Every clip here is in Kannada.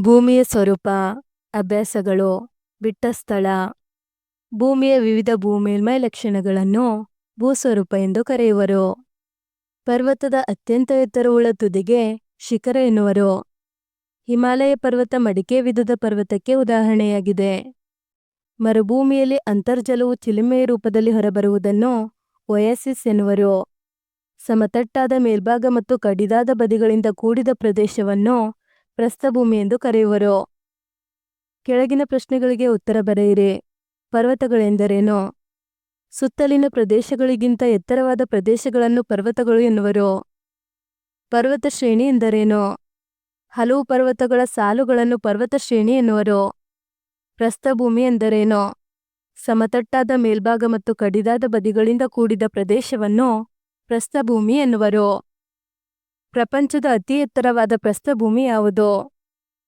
ಭೂಮಿಯ ಸ್ವರೂಪ, ಅಭ್ಯಾಸಗಳು, ಬಿಟ್ಟ ಸ್ಥಳ, ಭೂಮಿಯ ವಿವಿಧ ಭೂಮೇಲ್ಮೈ ಲಕ್ಷಣಗಳನ್ನು ಭೂಸ್ವರೂಪ ಎಂದು ಕರೆಯುವರು. ಪರ್ವತದ ಅತ್ಯಂತ ಎತ್ತರವುಳ್ಳ ತುದಿಗೆ ಶಿಖರ ಎನ್ನುವರು. ಹಿಮಾಲಯ ಪರ್ವತ ಮಡಿಕೆ ವಿಧದ ಪರ್ವತಕ್ಕೆ ಉದಾಹರಣೆಯಾಗಿದೆ. ಮರುಭೂಮಿಯಲ್ಲಿ ಅಂತರ್ಜಲವು ಚಿಲುಮೆಯ ರೂಪದಲ್ಲಿ ಹೊರಬರುವುದನ್ನು ಒಯಾಸಿಸ್ ಎನ್ನುವರು. ಸಮತಟ್ಟಾದ ಮೇಲ್ಭಾಗ ಮತ್ತು ಕಡಿದಾದ ಬದಿಗಳಿಂದ ಕೂಡಿದ ಪ್ರದೇಶವನ್ನು ಪ್ರಸ್ಥಭೂಮಿ ಎಂದು ಕರೆಯುವರು. ಕೆಳಗಿನ ಪ್ರಶ್ನೆಗಳಿಗೆ ಉತ್ತರ ಬರೆಯಿರಿ. ಪರ್ವತಗಳೆಂದರೇನು? ಸುತ್ತಲಿನ ಪ್ರದೇಶಗಳಿಗಿಂತ ಎತ್ತರವಾದ ಪ್ರದೇಶಗಳನ್ನು ಪರ್ವತಗಳು ಎನ್ನುವರು. ಪರ್ವತ ಶ್ರೇಣಿ ಎಂದರೇನು? ಹಲವು ಪರ್ವತಗಳ ಸಾಲುಗಳನ್ನು ಪರ್ವತ ಶ್ರೇಣಿ ಎನ್ನುವರು. ಪ್ರಸ್ಥಭೂಮಿ ಎಂದರೇನು? ಸಮತಟ್ಟಾದ ಮೇಲ್ಭಾಗ ಮತ್ತು ಕಡಿದಾದ ಬದಿಗಳಿಂದ ಕೂಡಿದ ಪ್ರದೇಶವನ್ನು ಪ್ರಸ್ಥಭೂಮಿ ಎನ್ನುವರು. ಪ್ರಪಂಚದ ಅತಿ ಎತ್ತರವಾದ ಪ್ರಸ್ಥಭೂಮಿ ಯಾವುದು?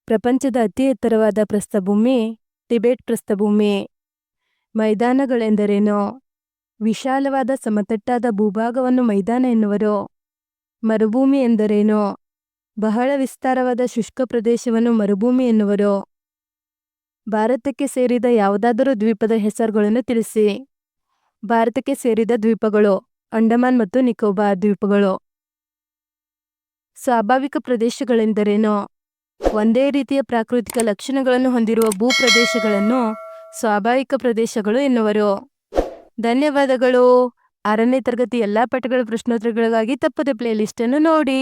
ಪ್ರಪಂಚದ ಅತಿ ಎತ್ತರವಾದ ಪ್ರಸ್ಥಭೂಮಿ ಟಿಬೆಟ್ ಪ್ರಸ್ಥಭೂಮಿ. ಮೈದಾನಗಳೆಂದರೇನು? ವಿಶಾಲವಾದ ಸಮತಟ್ಟಾದ ಭೂಭಾಗವನ್ನು ಮೈದಾನ ಎನ್ನುವರು. ಮರುಭೂಮಿ ಎಂದರೇನು? ಬಹಳ ವಿಸ್ತಾರವಾದ ಶುಷ್ಕ ಪ್ರದೇಶವನ್ನು ಮರುಭೂಮಿ ಎನ್ನುವರು. ಭಾರತಕ್ಕೆ ಸೇರಿದ ಯಾವುದಾದರೂ ದ್ವೀಪದ ಹೆಸರುಗಳನ್ನು ತಿಳಿಸಿ. ಭಾರತಕ್ಕೆ ಸೇರಿದ ದ್ವೀಪಗಳು ಅಂಡಮಾನ್ ಮತ್ತು ನಿಕೋಬಾರ್ ದ್ವೀಪಗಳು. ಸ್ವಾಭಾವಿಕ ಪ್ರದೇಶಗಳೆಂದರೇನು? ಒಂದೇ ರೀತಿಯ ಪ್ರಾಕೃತಿಕ ಲಕ್ಷಣಗಳನ್ನು ಹೊಂದಿರುವ ಭೂಪ್ರದೇಶಗಳನ್ನು ಸ್ವಾಭಾವಿಕ ಪ್ರದೇಶಗಳು ಎನ್ನುವರು. ಧನ್ಯವಾದಗಳು. ಆರನೇ ತರಗತಿ ಎಲ್ಲ ಪಾಠಗಳ ಪ್ರಶ್ನೋತ್ತರಗಳಿಗಾಗಿ ತಪ್ಪದೆ ಪ್ಲೇಲಿಸ್ಟನ್ನು ನೋಡಿ.